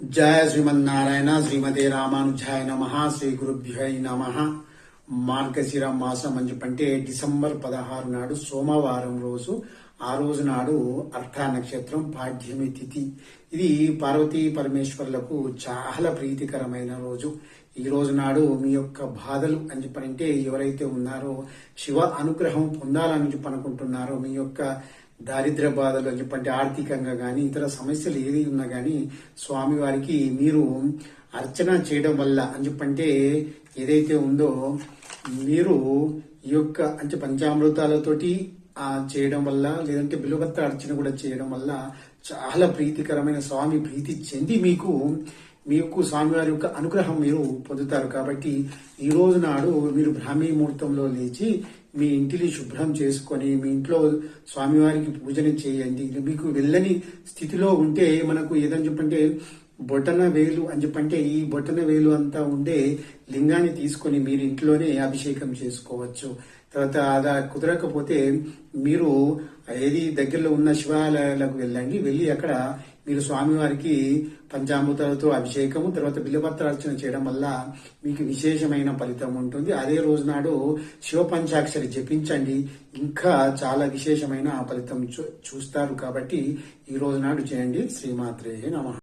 జయ శ్రీమన్నారాయణ శ్రీమతే రామానుజాయ నమ శ్రీ గురుభ్యై నమ. మార్గశిర మాసం అని చెప్పంటే డిసెంబర్ పదహారు నాడు సోమవారం రోజు ఆ రోజు నాడు అర్థ నక్షత్రం పాడ్యమి తిథి. ఇది పార్వతీ పరమేశ్వర్లకు చాలా ప్రీతికరమైన రోజు. ఈ రోజు నాడు మీ యొక్క బాధలు అని చెప్పనంటే ఎవరైతే ఉన్నారో శివ అనుగ్రహం పొందాలని చెప్పనుకుంటున్నారో మీ యొక్క దారిద్ర బాధలు అని చెప్పంటే ఆర్థికంగా కానీ ఇతర సమస్యలు ఏది ఉన్నా కానీ స్వామివారికి మీరు అర్చన చేయడం వల్ల అని చెప్పంటే ఏదైతే ఉందో మీరు ఈ యొక్క అంటే పంచామృతాలతోటి ఆ చేయడం వల్ల లేదంటే బిలువత్త అర్చన కూడా చేయడం వల్ల చాలా ప్రీతికరమైన స్వామి ప్రీతి చెంది మీకు మీకు స్వామివారి యొక్క అనుగ్రహం మీరు పొందుతారు. కాబట్టి ఈ రోజు నాడు మీరు బ్రాహ్మీ ముహూర్తంలో లేచి మీ ఇంటిని శుభ్రం చేసుకొని మీ ఇంట్లో స్వామివారికి పూజన చేయండి. మీకు వెళ్ళని స్థితిలో ఉంటే మనకు ఏదని చెప్పంటే బొటన వేలు అని చెప్పంటే ఈ బొటన వేలు అంతా ఉండే లింగాన్ని తీసుకొని మీరు ఇంట్లోనే అభిషేకం చేసుకోవచ్చు. తర్వాత అలా కుదరకపోతే మీరు ఏది దగ్గరలో ఉన్న శివాలయాలకు వెళ్ళండి. వెళ్ళి అక్కడ మీరు స్వామివారికి పంచామృతాలతో అభిషేకము తర్వాత బిల్లపత్రార్చన చేయడం వల్ల మీకు విశేషమైన ఫలితం ఉంటుంది. అదే రోజు నాడు శివ పంచాక్షరి జపించండి. ఇంకా చాలా విశేషమైన ఫలితం చూ- చూస్తారు కాబట్టి ఈ రోజు నాడు చేయండి. శ్రీమాత్రేయ నమ.